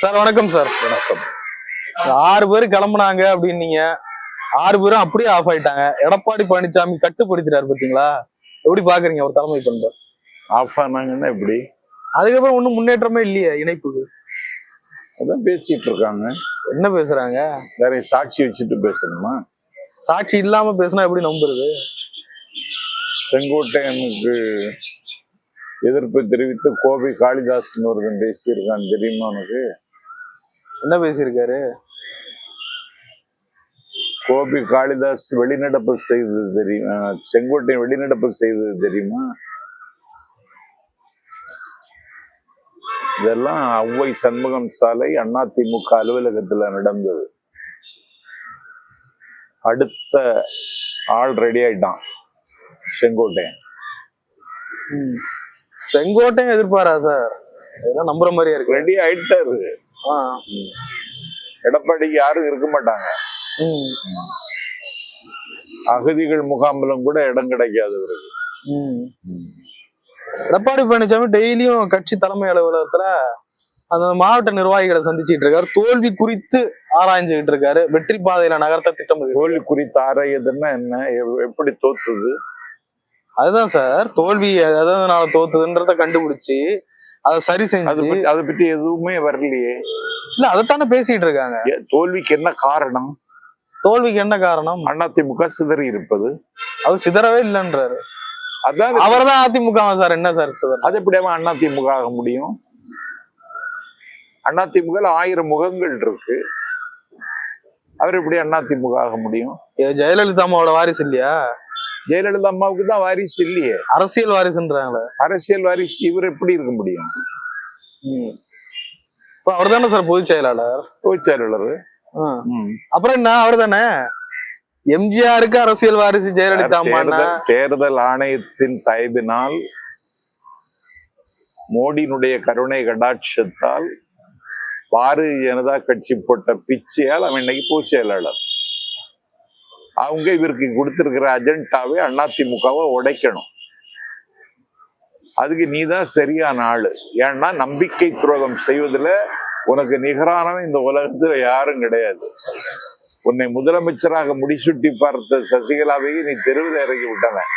Sir வணக்கம் sir. வணக்கம். ஆறு பேர் கிளம்புனாங்க அப்படின்னீங்க. ஆறு பேரும் அப்படியே ஆஃப் ஆயிட்டாங்க. எடப்பாடி பழனிசாமி கட்டுப்படுத்துறாரு பாத்தீங்களா? எப்படி பாக்குறீங்க ஒரு தலைமை பண்பு? ஆஃப் ஆனாங்கன்னா எப்படி? அதுக்கப்புறம் ஒண்ணும் முன்னேற்றமே இல்லையே இணைப்புக்கு. அதான் பேசிட்டு இருக்காங்க. என்ன பேசுறாங்க? வேற சாட்சி வச்சுட்டு பேசணுமா? சாட்சி இல்லாம பேசினா எப்படி நம்புறது? செங்கோட்டையனுக்கு எதிர்ப்பு தெரிவித்து கோவை காளிதாசன் ஒருத்தன் பேசியிருக்கான் தெரியுமா உனக்கு? என்ன பேசியிருக்காரு? கோபி காளிதாஸ் வெளிநடப்பு செய்தது தெரியுமா? செங்கோட்டையன் வெளிநடப்பு செய்தது தெரியுமா? இதெல்லாம் ஔவை சண்முகம் சாலை அதிமுக அலுவலகத்துல நடந்தது. அடுத்த ஆள் ரெடி ஆயிட்டான். செங்கோட்டையன். ம். செங்கோட்டையும் எதிர்பாரா சார்? இதெல்லாம் நம்புற மாதிரியா இருக்கு. ரெடி ஆயிட்டாரு. எடப்பாடிக்கு யாரும் இருக்க மாட்டாங்க. அகதிகள் முகாமிலும் கூட இடம் கிடைக்காது இவருக்கு. எடப்பாடி பழனிசாமி டெய்லியும் கட்சி தலைமை அலுவலகத்துல அந்த மாவட்ட நிர்வாகிகளை சந்திச்சிட்டு இருக்காரு. தோல்வி குறித்து ஆராய்ஞ்சுகிட்டு இருக்காரு. வெற்றி பாதையில நகர்த்த திட்டம் தோல்வி குறித்து ஆராயதுன்னா என்ன? எப்படி தோத்துது? அதுதான் சார். தோல்வி எதனால தோத்துதுன்றத கண்டுபிடிச்சு அதை சரி அது செஞ்சு பத்தி அதை பத்தி எதுவுமே வரலையே. இல்ல அதைத்தானே பேசிட்டு இருக்காங்க. தோல்விக்கு என்ன காரணம்? தோல்விக்கு என்ன காரணம்? அதிமுக சிதறி இருப்பது. அவர் சிதறவே இல்லைன்றாரு. அதான் அவர்தான் அதிமுக சார். என்ன சார் சிதற அது எப்படி அவன் அதிமுக ஆக முடியும்? அதிமுக ஆயிரம் முகங்கள் இருக்கு. அவர் எப்படி அதிமுக ஆக முடியும்? ஏ, ஜெயலலிதா அம்மாவோட வாரிசு இல்லையா? ஜெயலலிதா அம்மாவுக்கு தான் வாரிசு இல்லையே. அரசியல் வாரிசுன்றாங்களே. அரசியல் வாரிசு இவர் எப்படி இருக்க முடியும்? இப்ப அவர் தானே சார் பொதுச் செயலாளர்? பொதுச் செயலாளர். அப்புறம் என்ன? அவர் தானே எம்ஜிஆருக்கு அரசியல் வாரிசு ஜெயலலிதா தேர்தல் தேர்தல் ஆணையத்தின் தயவினால் மோடியினுடைய கருணை கடாட்சத்தால் பாரதிய ஜனதா கட்சி போட்ட பிச்சையால் அவன் இன்னைக்கு பொதுச் செயலாளர். அவங்க இவருக்கு கொடுத்துருக்கிற அஜெண்டாவே அதிமுகவை உடைக்கணும். அதுக்கு நீ தான் சரியான ஆளு. ஏன்னா நம்பிக்கை துரோகம் செய்வதுல உனக்கு நிகரானவன் இந்த உலகத்துல யாரும் கிடையாது. உன்னை முதலமைச்சராக முடிசூட்டி பார்த்த சசிகலாவையும் நீ தெருவில் இறங்கி விட்டவன்.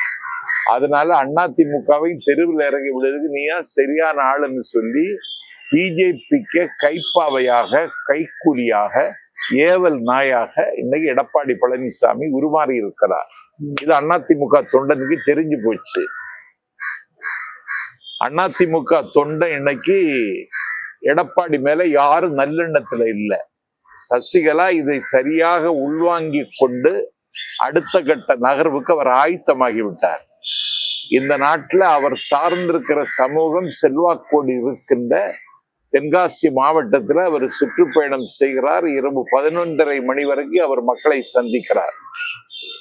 அதனால அதிமுகவையும் தெருவில் இறங்கி விடுறதுக்கு நீயா சரியான ஆளுன்னு சொல்லி பிஜேபிக்கு கைப்பாவையாக கைக்கூலியாக ஏவல் நாயாக இன்னைக்கு எடப்பாடி பழனிசாமி உருமாறி இருக்கிறார். இது அதிமுக தொண்டனுக்கு தெரிஞ்சு போச்சு. அதிமுக தொண்டன் இன்னைக்கு எடப்பாடி மேல யாரும் நல்லெண்ணத்துல இல்லை. சசிகலா இதை சரியாக உள்வாங்கி கொண்டு அடுத்த கட்ட நகர்வுக்கு அவர் ஆயத்தமாகி விட்டார். இந்த நாட்டில் அவர் சார்ந்திருக்கிற சமூகம் செல்வாக்கோடு இருக்கின்ற தென்காசி மாவட்டத்தில் அவர் சுற்றுப்பயணம் செய்கிறார். இரவு பதினொன்றரை மணி வரைக்கும் அவர் மக்களை சந்திக்கிறார்.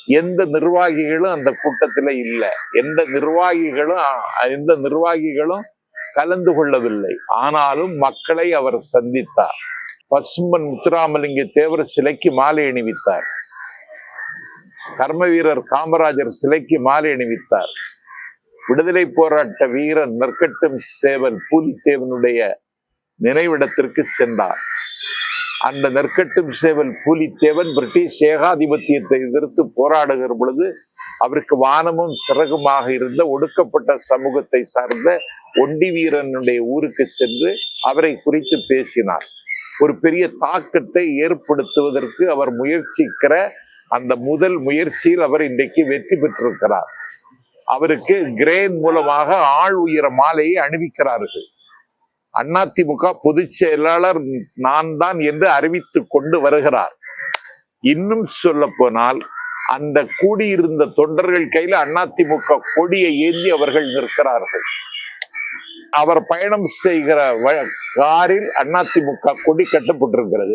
எந்த நிர்வாகிகளும் அந்த கூட்டத்தில் இல்லை. எந்த நிர்வாகிகளும் எந்த நிர்வாகிகளும் கலந்து கொள்ளவில்லை. ஆனாலும் மக்களை அவர் சந்தித்தார். பசும்பன் முத்துராமலிங்க தேவர் சிலைக்கு மாலை அணிவித்தார். கர்ம வீரர் காமராஜர் சிலைக்கு மாலை அணிவித்தார். விடுதலை போராட்ட வீரன் நெற்கட்டும் சேவல் பூலித்தேவனுடைய நினைவிடத்திற்கு சென்றார். அந்த நெற்கட்டும் சேவல் புலித்தேவன் பிரிட்டிஷ் ஏகாதிபத்தியத்தை எதிர்த்து போராடுகிற பொழுது அவருக்கு வானமும் சிறகுமாக இருந்த ஒடுக்கப்பட்ட சமூகத்தை சார்ந்த ஒண்டி வீரனுடைய ஊருக்கு சென்று அவரை குறித்து பேசினார். ஒரு பெரிய தாக்கத்தை ஏற்படுத்துவதற்கு அவர் முயற்சிக்கிற அந்த முதல் முயற்சியில் அவர் இன்றைக்கு வெற்றி பெற்றிருக்கிறார். அவருக்கு கிரேன் மூலமாக ஆள் உயர மாலையை அணிவிக்கிறார்கள். அதிமுக பொதுச் செயலாளர் நான் தான் என்று அறிவித்து கொண்டு வருகிறார். இன்னும் சொல்ல போனால் அந்த கூடியிருந்த தொண்டர்கள் கையில அதிமுக கொடியை ஏந்தி அவர்கள் நிற்கிறார்கள். அவர் பயணம் செய்கிற காரில் அதிமுக கொடி கட்டப்பட்டிருக்கிறது.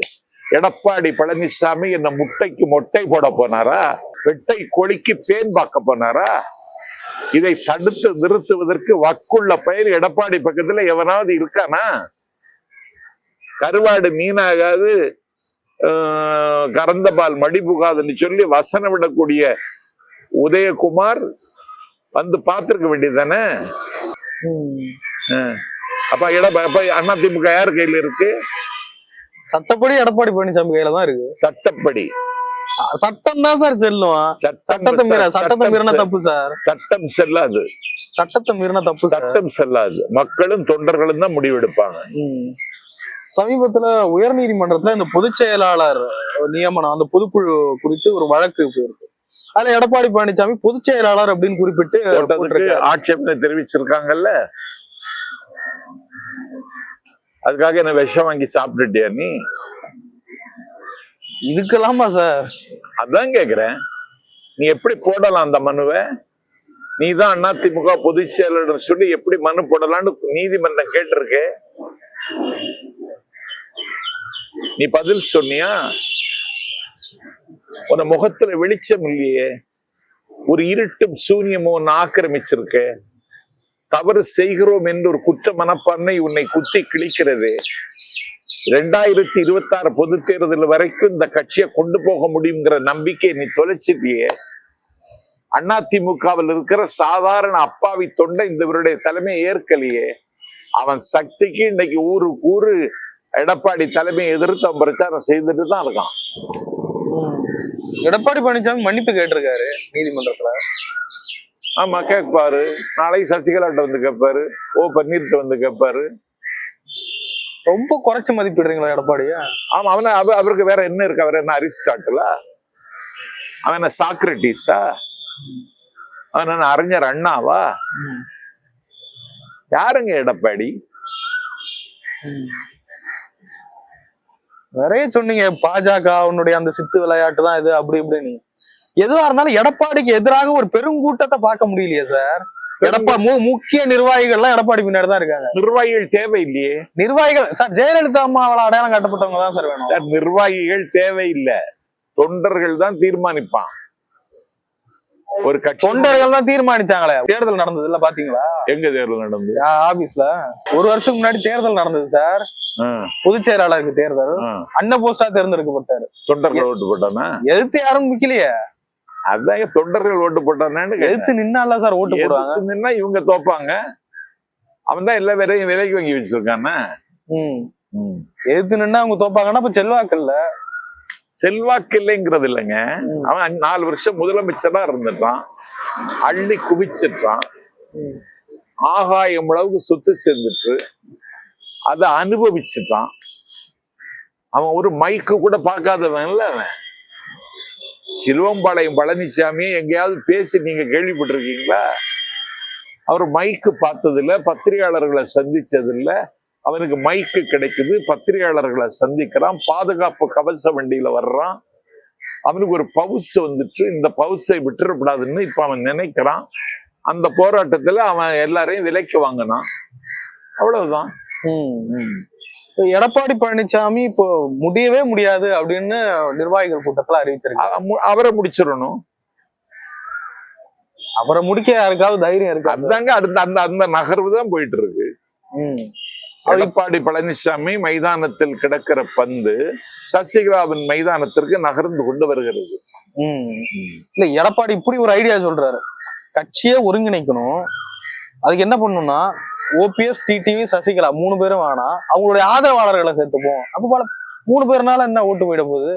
எடப்பாடி பழனிசாமி என்ன முட்டைக்கு மொட்டை போட போனாரா? வெட்டை கொடிக்கு பேன் பார்க்க போனாரா? இதை தடுத்து நிறுத்துவதற்கு வக்குள்ள பயிர் எடப்பாடி பக்கத்துல எவனாவது இருக்கானா? கருவாடு மீனாகாது கறந்த பால் மடி புகாதுன்னு சொல்லி வசனம் விடக்கூடிய உதயகுமார் வந்து பார்த்திருக்க வேண்டியதானே. அப்ப எட அப்ப அதிமுக யார் கையில இருக்கு? சட்டப்படி எடப்பாடி பழனிசாமி கையில தான் இருக்கு. சட்டப்படி. சட்டம் தான் சார் செல்லும். சட்டத்தை மீற சட்டத்தை மீறின தப்பு சார். சட்டம் செல்லாது. சட்டத்தை மீறின தப்பு சட்டம் செல்லாது. மக்களும் தொண்டர்களும் தான் முடிவெடுப்பாங்க. சமீபத்துல உயர்நீதிமன்றத்துல இந்த பொதுச் செயலாளர் நியமனம் அந்த பொதுக்குழு குறித்து ஒரு வழக்கு போயிருக்கு. அதுல எடப்பாடி பழனிசாமி பொதுச் செயலாளர் அப்படின்னு குறிப்பிட்டு. ஆட்சேபனை தெரிவிச்சிருக்காங்கல்ல? அதுக்காக என்ன விஷம் வாங்கி சாப்பிட்டுட்டியா நீ? இதுக்கெல்லாமா சார்? அதான் கேக்குறேன். நீ எப்படி போடலாம் அந்த மனுவை? நீ தான் அதிமுக பொதுச் செயலாளர் சொல்லி எப்படி மனு போடலாம்னு நீதிமன்றம் கேட்டிருக்கு. நீ பதில் சொன்னியா? உன முகத்துல வெளிச்சம் இல்லையே. ஒரு இருட்டும் சூன்யமும் உன்னை ஆக்கிரமிச்சிருக்க. தவறு செய்கிறோம் என்று ஒரு குற்ற மனப்பான்மை உன்னை குத்தி கிழிக்கிறது. ரெண்டாயிரத்தி இருபத்தி ஆறு பொது தேர்தல் வரைக்கும் இந்த கட்சியை கொண்டு போக முடியுங்கிற நம்பிக்கை நீ தொலைச்சிட்டியே. அதிமுகவில் இருக்கிற சாதாரண அப்பாவி தொண்டை இந்த இவருடைய தலைமையை ஏற்கலையே. அவன் சக்திக்கு இன்னைக்கு ஊரு ஊரு எடப்பாடி தலைமையை எதிர்த்து அவன் பிரச்சாரம் செய்துட்டு தான் இருக்கான். எடப்பாடி பழனிசாமி மன்னிப்பு கேட்டிருக்காரு நீதிமன்றத்துல. ஆமா கேட்பாரு. நாளைக்கு சசிகலாட்ட வந்து கேட்பாரு. ஓ பன்னீர்கிட்ட வந்து கேட்பாரு. ரொம்ப குறைச்சு மதிப்பிடுறீங்களா எடப்பாடிய? ஆமா அவன அவ அவருக்கு வேற என்ன இருக்கு? அவர் என்ன அரிஸ்டாட்டிலா? அவன் என்ன சாக்ரட்டிஸா? அவன் என்ன அறிஞர் அண்ணாவா? யாருங்க எடப்பாடி? நிறைய சொன்னீங்க. பாஜக உன்னுடைய அந்த சித்து விளையாட்டு தான் இது அப்படி இப்படின்னு. எதுவா இருந்தாலும் எடப்பாடிக்கு எதிராக ஒரு பெருங்கூட்டத்தை பார்க்க முடியலையே சார்? எடப்பா முக்கிய நிர்வாகிகள்லாம் எடப்பாடி பின்னாடி தான் இருக்காங்க. நிர்வாகிகள் தேவை இல்லையே நிர்வாகிகள் சார் ஜெயலலிதா அம்மாவால் அடையாளம் காட்டப்பட்டவங்க தான் சார் வேணும். சார், நிர்வாகிகள் தேவையில்லை. தொண்டர்கள் தான் தீர்மானிப்பான். ஒரு கட்சி தொண்டர்கள் தான் தீர்மானிச்சாங்களே. தேர்தல் நடந்தது இல்ல பாத்தீங்களா? எங்க தேர்தல் நடந்து யா- ஆபீஸ்ல. ஒரு வருஷத்துக்கு முன்னாடி தேர்தல் நடந்தது சார். பொதுச் செயலாளருக்கு தேர்தல். அன்ன போஸ்டா தேர்ந்தெடுக்கப்பட்டாரு. தொண்டர்கள் ஓட்டு போட்டானா? எதிர்த்து யாரும் நிக்கலையே. அதான் தொண்டர்கள் ஓட்டு போட்டானான்னு எதிர்த்து நின்னால சார் ஓட்டு போடுவாங்க? எதிர்த்து நின்னா இவங்க தோப்பாங்க. அவன் தான் எல்லா வேலையும் விலைக்கு வாங்கி வச்சிருக்கானே? ம். எதிர்த்து நின்னா அவங்க தோப்பாங்கன்னா அப்ப செல்வாக்கு இல்ல செல்வாக்கு இல்லைங்கிறது இல்லைங்க அவன் அஞ்சு- நாலு வருஷம் முதலமைச்சரா இருந்துட்டான். அள்ளி குவிச்சிட்டான். ஆகாயம் அளவுக்கு சொத்து சேர்ந்துட்டு அதை அனுபவிச்சுட்டான். அவன் ஒரு மைக்கு கூட பார்க்காதவன் இல்ல அவன். சிலுவம்பாளையம் பழனிசாமியை எங்கேயாவது பேசி நீங்க கேள்விப்பட்டிருக்கீங்களா? அவர் மைக்கு பார்த்ததில்ல பத்திரிகையாளர்களை சந்திச்சதில்ல. அவனுக்கு மைக்கு கிடைக்குது பத்திரிகையாளர்களை சந்திக்கிறான் பாதுகாப்பு கவச வண்டியில வர்றான். அவனுக்கு ஒரு பவுஸ் வந்துட்டு இந்த பவுஸை விட்டுறக்கூடாதுன்னு இப்ப அவன் நினைக்கிறான். அந்த போராட்டத்துல அவன் எல்லாரையும் விலைக்கு வாங்கினான். அவ்வளவுதான். ம். எடப்பாடி பழனிசாமி இப்போ முடியவே முடியாது அப்படின்னு நிர்வாகிகள் கூட்டத்துல அறிவிச்சிருக்காங்க. அவரை முடிச்சிடணும். அவரை முடிக்க யாருக்காவது தைரியம் இருக்கா? அதாங்க அடுத்த அந்த அந்த நகர்வு தான் போயிட்டு இருக்கு. எடப்பாடி பழனிசாமி மைதானத்தில் கிடக்கிற பந்து சசிகலாவின் மைதானத்திற்கு நகர்ந்து கொண்டு வருகிறது. இல்ல எடப்பாடி இப்படி ஒரு ஐடியா சொல்றாரு. கட்சியை ஒருங்கிணைக்கணும். அதுக்கு என்ன பண்ணணும்னா ஓபிஎஸ் டிடிவி சசிகலா மூணு பேரும் வேணாம் அவங்களுடைய ஆதரவாளர்களை சேர்த்துப்போம். அப்ப பல மூணு பேர்னால என்ன ஓட்டு போயிட போகுது?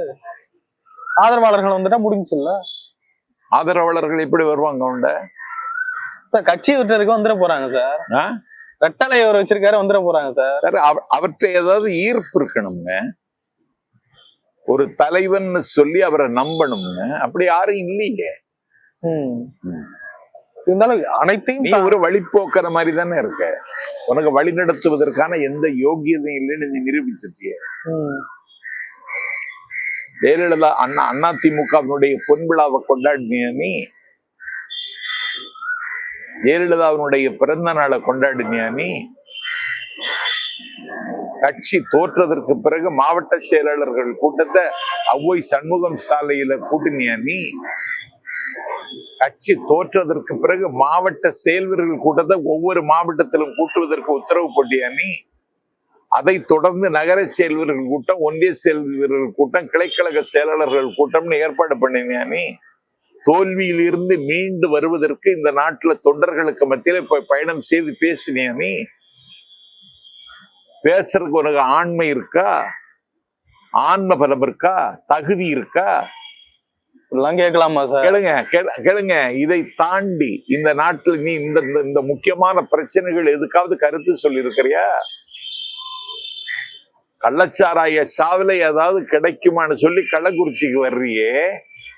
ஆதரவாளர்கள் வந்துட்டா முடிஞ்சுல்ல ஆதரவாளர்கள் எப்படி வருவாங்க உண்ட சார் கட்சி விட்டுறதுக்கு வந்துட போறாங்க சார்? ரெட்டலை அவர் வச்சிருக்காரு வந்துட போறாங்க சார். சார், அவ- அவற்றை ஏதாவது ஈர்ப்பு இருக்கணுங்க ஒரு தலைவன் சொல்லி அவரை நம்பணுங்க அப்படி யாரும் இல்லையே ம். இருந்தாலும் அனைத்தையும் ஒரு வழிப்போக்கிற மாதிரி தானே இருக்க. உனக்கு வழி நடத்துவதற்கான எந்த யோகியதையும் இல்லைன்னு நீ நிரூபிச்சிட்டிய. ஜெயலலிதா அண்ணா அதிமுகவினுடைய பொன் விழாவை கொண்டாடினிய நீ? ஜெயலலிதாவினுடைய பிறந்த நாளை கொண்டாடினியா நீ? கட்சி தோற்றதற்கு பிறகு மாவட்ட செயலாளர்கள் கூட்டத்தை அவ்வை சண்முகம் சாலையில கூட்டினியா நீ? கட்சி தோற்றதற்கு பிறகு மாவட்ட செயல்வர்கள் கூட்டத்தை ஒவ்வொரு மாவட்டத்திலும் கூட்டுவதற்கு உத்தரவு போட்டியா நீ? அதை தொடர்ந்து நகர செயல்வர்கள் கூட்டம் ஒன்றிய செயல்வர்கள் கூட்டம் கிளைக்கழக செயலாளர்கள் கூட்டம்னு ஏற்பாடு பண்ணினியா நீ? தோல்வியில் இருந்து மீண்டு வருவதற்கு இந்த நாட்டில் தொண்டர்களுக்கு மத்தியில இப்போ பயணம் செய்து பேசினியா நீ? பேசுறதுக்கு உனக்கு ஆண்மை இருக்கா? ஆன்ம பலம் இருக்கா? தகுதி இருக்கா? இப்படிலாம் கேட்கலாமா சார்? கேளுங்க கேளுங்க. இதை தாண்டி இந்த நாட்டில் நீ இந்த இந்த- இந்த முக்கியமான பிரச்சனைகள் எதுக்காவது கருத்து சொல்லியிருக்கிறியா? கள்ளச்சாராய சாவில ஏதாவது கிடைக்குமான்னு சொல்லி கள்ளக்குறிச்சிக்கு வர்றியே.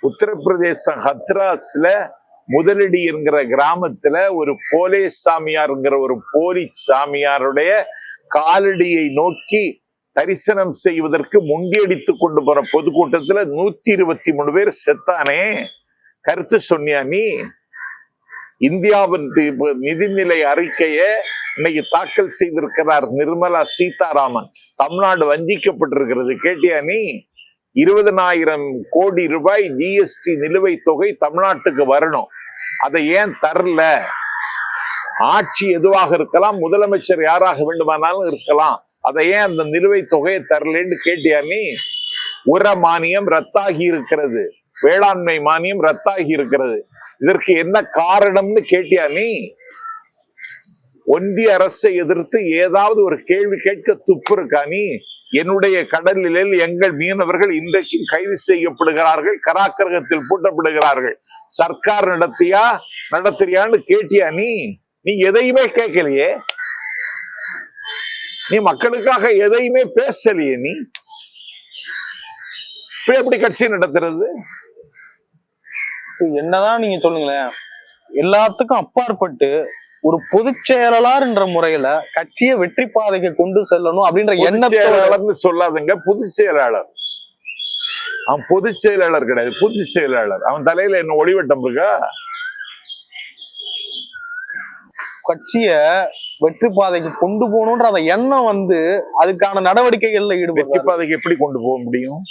உத்தரப்பிரதேசம் ஹத்ராஸ்ல முதலடி என்கிற கிராமத்துல ஒரு போலே சாமியார்ங்கிற ஒரு போலி சாமியாருடைய காலடியை நோக்கி தரிசனம் செய்வதற்கு முண்டியடித்து கொண்டு போற பொதுக்கூட்டத்துல நூத்தி இருபத்தி மூணு பேர் செத்தானே. கருத்து சொன்னியா நீ? இந்தியாவின் நிதிநிலை அறிக்கையை இன்னைக்கு தாக்கல் செய்திருக்கிறார் நிர்மலா சீதாராமன். தமிழ்நாடு வஞ்சிக்கப்பட்டிருக்கிறது. கேட்டியா நீ? இருபதனாயிரம் கோடி ரூபாய் ஜிஎஸ்டி நிலுவைத் தொகை தமிழ்நாட்டுக்கு வரணும். அதை ஏன் தரல? ஆட்சி எதுவாக இருக்கலாம் முதலமைச்சர் யாராக வேண்டுமானாலும் இருக்கலாம். அதை ஏன் அந்த நிலுவைத் தொகையை தரலன்னு கேட்டியா நீ? உர மானியம் ரத்தாகி இருக்கிறது. வேளாண்மை மானியம் ரத்தாகி இருக்கிறது. இதற்கு என்ன காரணம்னு கேட்டியா நீ? ஒன்றிய அரசை எதிர்த்து ஏதாவது ஒரு கேள்வி கேட்க துப்பு இருக்கா நீ? என்னுடைய கடலில் எங்கள் மீனவர்கள் இன்றைக்கும் கைது செய்யப்படுகிறார்கள் கராக்கிரகத்தில் பூட்டப்படுகிறார்கள். சர்க்கார் நடத்தியா? நடத்துறியான்னு கேட்டியா நீ? நீ எதையுமே கேட்கலையே. நீ மக்களுக்காக எதையுமே பேசலையே நீ? இப்ப எப்படி கட்சி நடத்துறது? என்னதான் நீங்க சொல்லுங்களேன். எல்லாத்துக்கும் அப்பாற்பட்டு ஒரு பொதுச் செயலாளர் என்ற முறையில கட்சியை வெற்றி பாதைக்கு கொண்டு செல்லணும் அப்படின்ற செயலாளர்னு சொல்லாதுங்க. பொதுச் செயலாளர். அவன் பொதுச் செயலாளர் கிடையாது. பொதுச் செயலாளர். அவன் தலையில என்ன ஒளிவட்டம் இருக்கா? கட்சிய வெற்றி பாதைக்கு கொண்டு போகணும்ன்ற அந்த எண்ணம் வந்து அதுக்கான நடவடிக்கைகள்ல வெற்றி ஈடுபட்டு பாதைக்கு எப்படி கொண்டு போக முடியும்?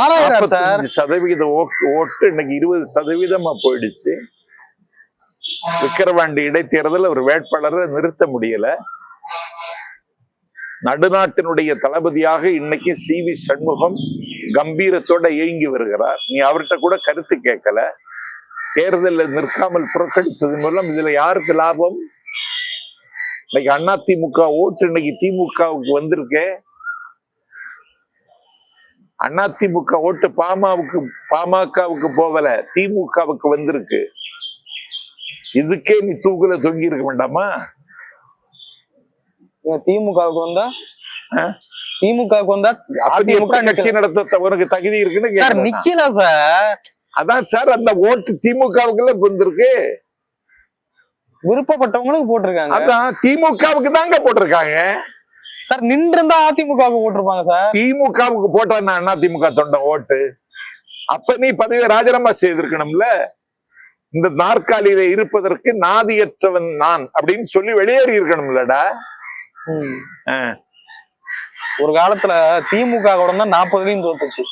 ஆறாயிரம் சார். 45 சதவிகித ஓட்டு ஓட்டு இன்னைக்கு இருபது சதவீதமா போயிடுச்சு. விக்கிரவாண்டி இடைத்தேர்தல் ஒரு வேட்பாளரை நிறுத்த முடியல. நடுநாட்டினுடைய தளபதியாக இன்னைக்கு சி. வி. சண்முகம் கம்பீரத்தோட இயங்கி வருகிறார். நீ அவர்கிட்ட கூட கருத்து கேட்கல. தேர்தலில் நிற்காமல் புறக்கணித்தது மூலம் இதுல யாருக்கு லாபம்? இன்னைக்கு அண்ணா திமுக ஓட்டு இன்னைக்கு திமுகவுக்கு வந்திருக்கே. அதிமுக ஓட்டு பாமாவுக்கு பாமகவுக்கு போகல திமுகவுக்கு வந்திருக்கு. இதுக்கே நீ தூக்குல தொங்கி இருக்க வேண்டாமா? திமுகவுக்கு வந்தா? திமுகவுக்கு வந்தா அதிமுக கட்சி நடத்த உனக்கு தகுதி இருக்குன்னு. நிக்கல சார். அதான் சார் அந்த ஓட்டு திமுகவுக்குள்ள வந்திருக்கு. விருப்பப்பட்டவங்களுக்கு போட்டிருக்காங்க. அதான் திமுகவுக்கு தாங்க போட்டிருக்காங்க. சார் நின்று இருந்தா அதிமுகவுக்கு போட்டிருப்பாங்க சார். திமுகவுக்கு போட்டா நான் அதிமுக தொண்ட? ஓட்டு. அப்ப நீ பதவியை ராஜினாமா செய்திருக்கணும்ல? இந்த நாற்காலியில இருப்பதற்கு நாதியற்றவன் நான் அப்படின்னு சொல்லி வெளியேறி இருக்கணும்லடா. ஒரு காலத்துல திமுக கூட தான் நாற்பதுலயும் தோத்துச்சு.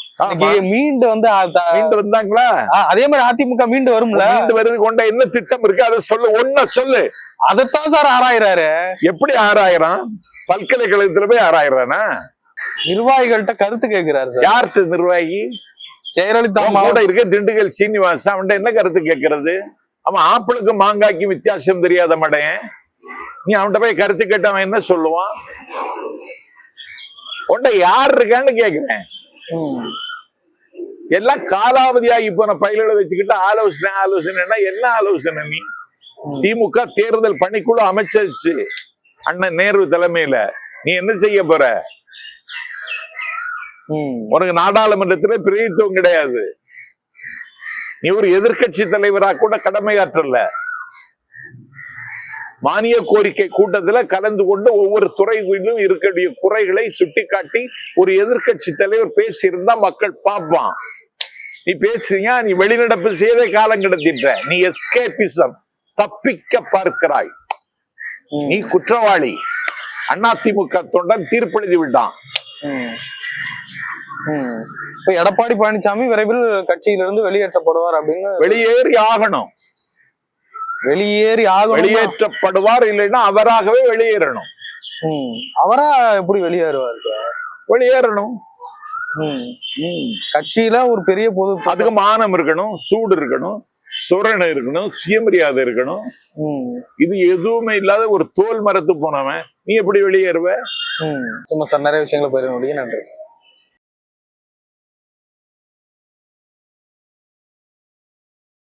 மீண்டு வந்து மீண்டு வந்தாங்களா? அதே மாதிரி அதிமுக மீண்டு வரும்ல? மீண்டு வருது கொண்ட என்ன திட்டம் இருக்கு? அதை சொல்லு ஒன்ன சொல்லு. அதைத்தான் சார் ஆராயிறாரு. எப்படி ஆறாயிரம் பல்கலைக்கழகத்துல போய் ஆறாயிரம்னா நிர்வாகிகள்கிட்ட கருத்து கேட்கிறாரு சார். யார்கிட்ட நிர்வாகி? ஜெயலலிதா கூட இருக்க திண்டுக்கல் சீனிவாசன் அவன்கிட்ட என்ன கருத்து கேட்கறது? அவன் ஆப்பிளுக்கும் மாங்காய்க்கும் வித்தியாசம் தெரியாத மடையன். நீ அவன்கிட்ட போய் கருத்து கேட்டு அவன் என்ன சொல்லுவான்? உன்ட யார் இருக்கான்னு கேக்குறேன். எல்லாம் காலாவதி ஆகி போன பயில்களை வச்சுக்கிட்டு ஆலோசனை ஆலோசனைன்னா என்ன ஆலோசனை நீ. திமுக தேர்தல் பணிக்குழு அமைச்சிருச்சு அண்ணன் நேரு தலைமையில. நீ என்ன செய்ய போற. உனக்கு நாடாளுமன்றத்துல பிரதித்துவம் கிடையாது. நீ ஒரு எதிர்க்கட்சி தலைவரா கூட கடமையாற்றல. மானிய கோரிக்கை கூட்டத்துல கலந்து கொண்டு ஒவ்வொரு துறைகளிலும் இருக்கக்கூடிய குறைகளை சுட்டிக்காட்டி ஒரு எதிர்க்கட்சி தலைவர் பேசியிருந்தா மக்கள் பார்ப்பான். நீ பேசுறியா? நீ வெளிநடப்பு செய்த காலம் கிடத்திட்ட நீ எஸ்கேபிசம் தப்பிக்க பார்க்கிறாய். நீ குற்றவாளி. அதிமுக தொண்டன் தீர்ப்பெழுதி விட்டான். இப்ப எடப்பாடி பழனிசாமி விரைவில் கட்சியிலிருந்து வெளியேற்றப்படுவார் அப்படின்னு வெளியேறி ஆகணும். வெளியேறி ஆகணும்? வெளியேற்றப்படுவார் இல்லைன்னா அவராகவே வெளியேறணும். அவரா எப்படி வெளியேறுவார் சார்? வெளியேறணும். கட்சியில ஒரு பெரிய பொது அதுக்கு மானம் இருக்கணும் சூடு இருக்கணும் சுரணை இருக்கணும் சுயமரியாதை இருக்கணும். ம். இது எதுவுமே இல்லாத ஒரு தோல் மரத்து போனவன். நீ எப்படி வெளியேறுவ? ம். சும்மா சார் நிறைய விஷயங்களை பயிர முடியும் நன்றி சார்.